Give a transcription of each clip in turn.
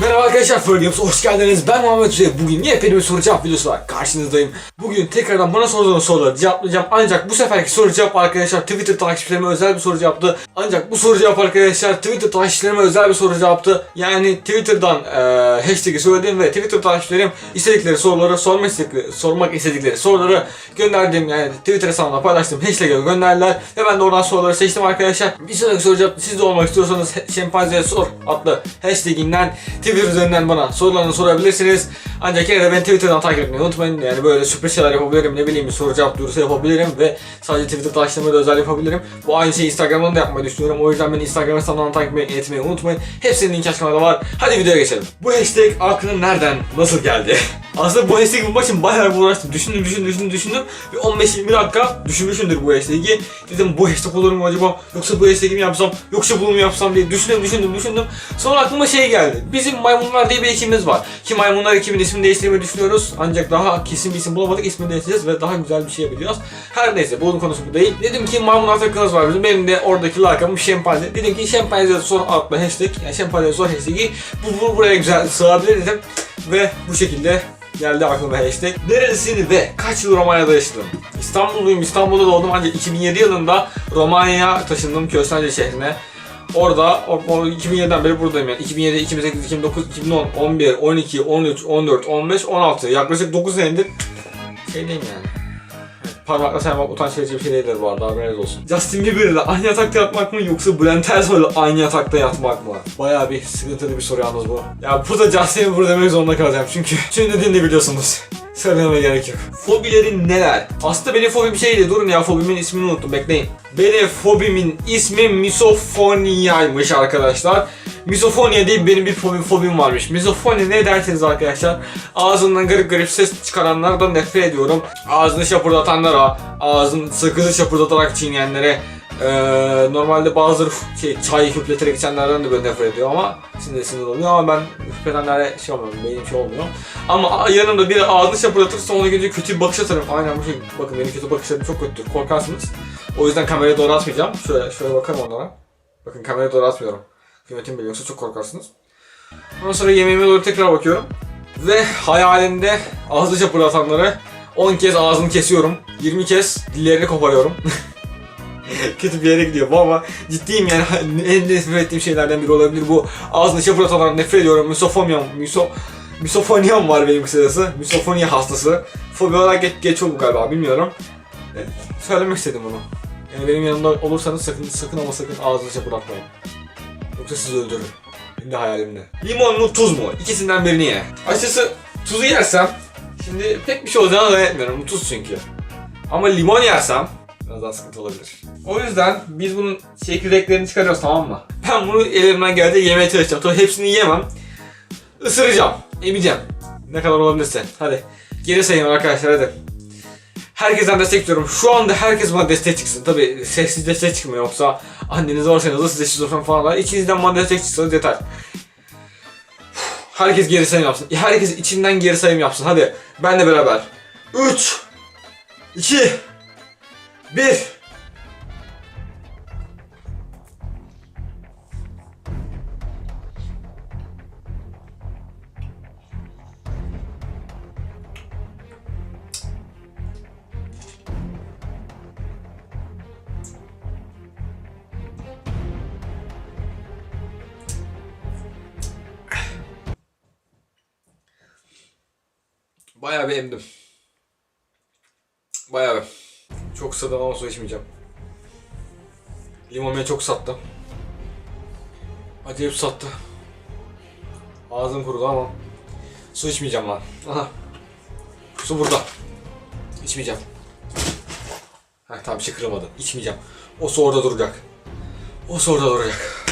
Merhaba arkadaşlar Furry Games'e hoş geldiniz. Ben Muhammed Üzey. Bugün yepyeni bir soru cevap videosu var. Karşınızdayım. Bugün tekrardan bana sorduğunuz soruları cevaplayacağım. Ancak bu seferki soru cevap arkadaşlar Twitter takipçilerime özel bir soru cevaptı. Ancak bu soru cevap arkadaşlar Twitter takipçilerime özel bir soru cevaptı. Yani Twitter'dan eee hashtag'i söyledim ve Twitter takipçilerim istedikleri soruları sormak istedikleri, sormak istedikleri soruları gönderdim. Yani Twitter hesabına paylaştım. Hashtag'e gönderdiler ve ben de oradan soruları seçtim arkadaşlar. Bir sonraki soru cevap siz de olmak istiyorsanız Şempanzeye Sor adlı hashtag'inden Twitter üzerinden bana sorularını sorabilirsiniz. Ancak yine de beni Twitter'dan takip etmeyi unutmayın. Yani böyle sürpriz şeyler yapabilirim. Ne bileyim bir soru cevap duyurusu yapabilirim ve sadece Twitter takipçilerime de özel yapabilirim. Bu aynı şeyi Instagram'dan da yapmayı düşünüyorum. O yüzden beni Instagram hesabından takip etmeyi, unutmayın. Hepsinin linki açıklamada var. Hadi videoya geçelim. Bu hashtag aklına nereden, nasıl geldi? Aslında bu hashtag bulmak için bayağı uğraştım. Düşündüm, düşündüm, düşündüm, düşündüm. Bir 15-20 dakika düşünmüşümdür bu hashtag'i. Dedim bu hashtag olur mu acaba? Yoksa bu hashtag'i mi yapsam? Yoksa bunu mu yapsam diye düşündüm, düşündüm, düşündüm. Sonra aklıma şey geldi. Bizim maymunlar diye bir ekibimiz var. Ki maymunlar ekibinin ismini değiştirmeyi düşünüyoruz. Ancak daha kesin bir isim bulamadık. İsmini değiştireceğiz ve daha güzel bir şey yapacağız. Her neyse bunun konusu bu değil. Dedim ki maymun takımımız var bizim. Benim de oradaki lakabım şempanze. Dedim ki şempanze sor adlı hashtag. Yani şempanze sor hashtag'i bu, bu buraya güzel sığabilir dedim. Ve bu şekilde geldi aklıma hashtag. Nerelisini ve kaç yıl Romanya'da yaşadım? İstanbulluyum. İstanbul'da doğdum ancak 2007 yılında Romanya'ya taşındım Köstence şehrine. Orada o, o 2007'den beri buradayım yani. 2007, 2008, 2009, 2010, 11, 12, 13, 14, 15, 16 yaklaşık 9 senedir şeydeyim yani. Parmakla saymak utanç verici bir şey değildir bu arada haberiniz olsun. Justin Bieber ile aynı yatakta yatmak mı yoksa Bülent Ersoy ile aynı yatakta yatmak mı? Bayağı bir sıkıntılı bir soru yalnız bu. Ya burada Justin Bieber demek zorunda kalacağım çünkü. Çünkü dediğini de biliyorsunuz. Söylememe gerek yok. Fobilerin neler? Aslında benim fobim şeydi. Durun ya fobimin ismini unuttum. Bekleyin. Benim fobimin ismi misofoniaymış arkadaşlar. Misofonia diye benim bir fobim, fobim varmış. Misofonia ne derseniz arkadaşlar ağzından garip garip ses çıkaranlardan nefret ediyorum. Ağzını şapırdatanlara, ağzını sakızı şapırdatarak çiğneyenlere, ee, normalde bazıları şey, çay hüpleterek içenlerden de böyle nefret ediyor ama sinir sinir oluyor ama ben hüpletenlere şey olmuyor, benim şey olmuyor. Ama yanımda biri ağzını şapırdatırsa ona gelince kötü bir bakış atarım. Aynen bu şey, bakın benim kötü bakışlarım çok kötüdür, korkarsınız. O yüzden kameraya doğru atmayacağım. Şöyle, şöyle bakarım onlara. Bakın kameraya doğru atmıyorum. Kıymetimi biliyorsa çok korkarsınız. Ondan sonra yemeğime doğru tekrar bakıyorum. Ve hayalimde ağzı şapırdatanları 10 kez ağzını kesiyorum. 20 kez dillerini koparıyorum. Kötü bir yere gidiyor bu ama ciddiyim yani en nefret ettiğim şeylerden biri olabilir bu. Ağzını şapırdatanları nefret ediyorum. Misofoniam, miso, misofoniam var benim kısacası. Misofonia hastası. Fobi olarak geç, geçiyor bu galiba bilmiyorum. Söylemek istedim bunu. Yani benim yanımda olursanız sakın sakın ama sakın ağzını şapırdatmayın. Öldürürüm. Benim de hayalimde. Limon mu tuz mu? İkisinden birini ye. Açıkçası tuzu yersem şimdi pek bir şey olacağını zannetmiyorum. Tuz çünkü. Ama limon yersem biraz daha sıkıntı olabilir. O yüzden biz bunun çekirdeklerini çıkarıyoruz tamam mı? Ben bunu elimden geldiği yemeye çalışacağım. Tabii hepsini yiyemem. Isıracağım. Emeceğim. Ne kadar olabilirse. Hadi. Geri sayın arkadaşlar hadi. Herkesten destek istiyorum. Şu anda herkes bana destek çıksın. Tabi sessiz destek çıkmıyor yoksa anneniz varsanız da size şizofren falan var. İkinizden bana destek çıksanız yeter. Herkes geri sayım yapsın. Herkes içinden geri sayım yapsın. Hadi. Benle beraber. 3 2 1 Bayağı bir emdim. Bayağı bir. Çok sıradan ama su içmeyeceğim. Limon çok sattı. Acayip sattı. Ağzım kurudu ama su içmeyeceğim lan. Aha. Su burada. İçmeyeceğim. Heh tamam bir şey kırılmadı. İçmeyeceğim. O su orada duracak. O su orada duracak.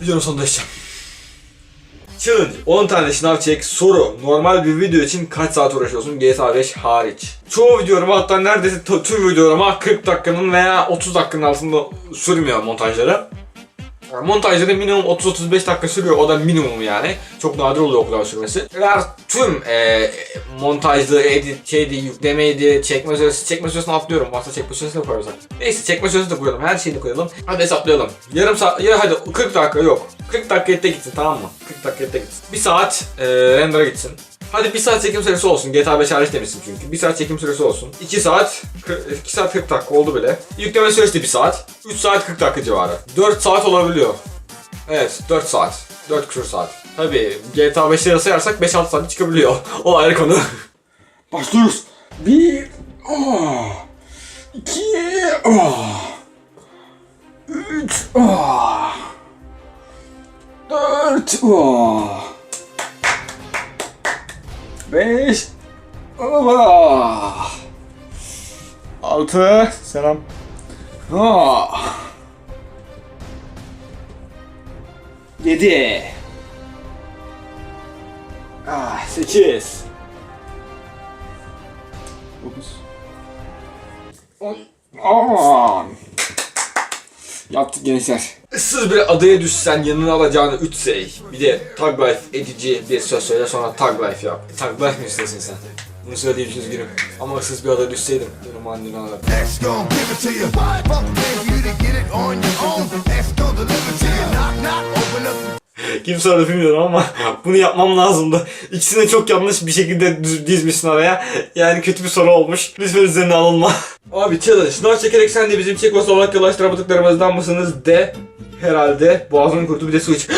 Videonun sonunda içeceğim. Challenge. 10 tane şınav çek soru. Normal bir video için kaç saat uğraşıyorsun? GTA 5 hariç. Çoğu videolarıma hatta neredeyse tüm videolarıma 40 dakikanın veya 30 dakikanın altında sürmüyor montajları Yani montajları minimum 30-35 dakika sürüyor. O da minimum yani. Çok nadir oluyor o kadar sürmesi. Eğer tüm e, montajlı, edit, şeydi, yüklemeydi, çekme süresi, çekme süresini atlıyorum. Varsa çekme süresini de koyarsak. Neyse çekme süresini de koyalım. Her şeyini koyalım. Hadi hesaplayalım. Yarım saat, ya hadi 40 dakika yok. 40 dakika ette gitsin tamam mı? 40 dakika ette gitsin. 1 saat e, render'a gitsin. Hadi 1 saat çekim süresi olsun. GTA 5 hariç demişsin çünkü. 1 saat çekim süresi olsun. 2 saat, 2 saat 40 dakika oldu bile. Yükleme süresi de 1 saat. 3 saat 40 dakika civarı. 4 saat olabiliyor. Evet 4 saat. 4 küsur saat. Tabii GTA 5'leri sayarsak 5-6 saat çıkabiliyor. o ayrı konu. Başlıyoruz. Bir, oh. iki, oh. 5 Oba. 6 Selam. Oh. 7 Ah 8 9 10 Yaptık gençler. Issız bir adaya düşsen yanına alacağını 3 şey. Bir de Tag Life edici bir söz söyle sonra Tag Life yap. Tag Life mi istesin sen? Bunu söyleyeyim üzgünüm. Ama ıssız bir adaya düşseydim. Benim anneni alırdım. Kim söyledi bilmiyorum ama bunu yapmam lazımdı. İkisini çok yanlış bir şekilde dizmişsin araya. Yani kötü bir soru olmuş. Lütfen üzerine alınma. Abi challenge. Nar çekerek sen de bizim Çekoslovakyalı aşıramadıklarımızdan mısınız de herhalde boğazının kurtu bir de su iç.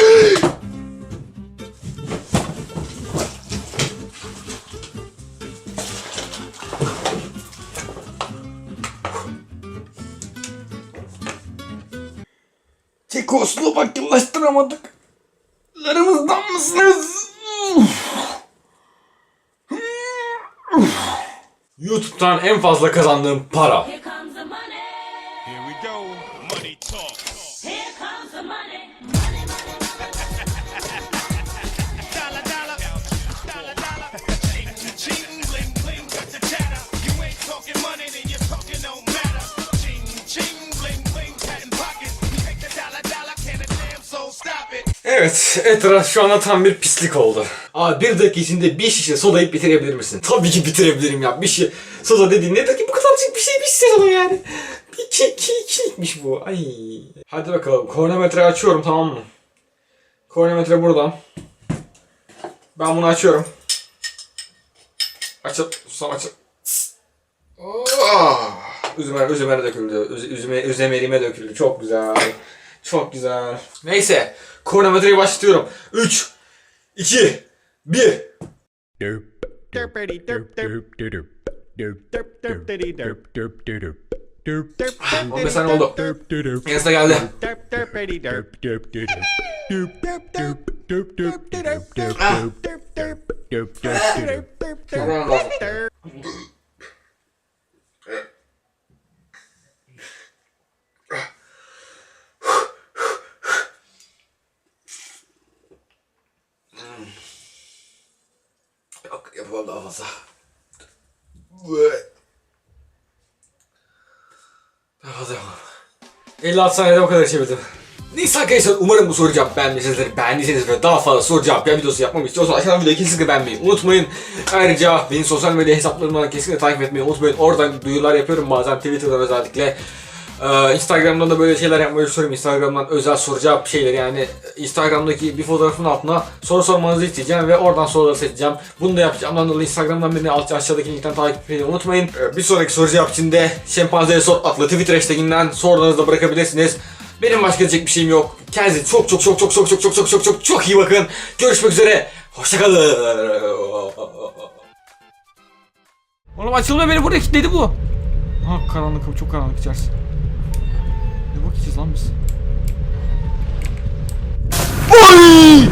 Çekoslovakyalılaştıramadık. Larımızdan mısınız? YouTube'dan en fazla kazandığım para. Here comes the money. Here we go. Money talk. Here comes the money, Evet, etraf şu anda tam bir pislik oldu. Abi bir dakika içinde bir şişe sodayı bitirebilir misin? Tabii ki bitirebilirim ya. Bir şey soda dediğin nedir ki bu kadarcık bir şey bir şişe soda yani. Bir ki ki kilikmiş bu. Ay. Hadi bakalım. Kronometre açıyorum tamam mı? Kronometre buradan. Ben bunu açıyorum. Açıp susam açıp. Oh! Üzüme, üzüme döküldü. Üz, üzüme, üzemeliğime döküldü. Çok güzel. Çok güzel. Neyse. Kronometreyi başlatıyorum. 3, 2, 1. On beş saniye oldu. Yazda geldi. Ah. Ah. Daha fazla. Daha fazla yapamam. 56 saniyede o kadar çevirdim. Neyse arkadaşlar umarım bu soru cevap beğenmişsinizdir. Beğendiyseniz ve daha fazla soru cevap ya videosu yapmamı istiyorsanız aşağıdan videoyu kesinlikle beğenmeyi unutmayın. Ayrıca beni sosyal medya hesaplarımdan kesinlikle takip etmeyi unutmayın. Oradan duyurular yapıyorum bazen Twitter'dan özellikle. Ee, Instagram'dan da böyle şeyler yapmayı düşünüyorum. Instagram'dan özel soru cevap şeyleri yani Instagram'daki bir fotoğrafın altına soru sormanızı isteyeceğim ve oradan soruları seçeceğim. Bunu da yapacağımdan dolayı Instagram'dan beni alt aşağıdaki linkten takip etmeyi unutmayın. Ee, bir sonraki soru cevap için de Şempanzeye Sor adlı Twitter hashtaginden sorularınızı da bırakabilirsiniz. Benim başka diyecek bir şeyim yok. Kendinize çok çok çok çok çok çok çok çok çok çok çok iyi bakın. Görüşmek üzere. Hoşçakalın. Oğlum açılma beni burada kilitledi bu. Ha karanlık çok karanlık içerisi aslan mısın? Oy!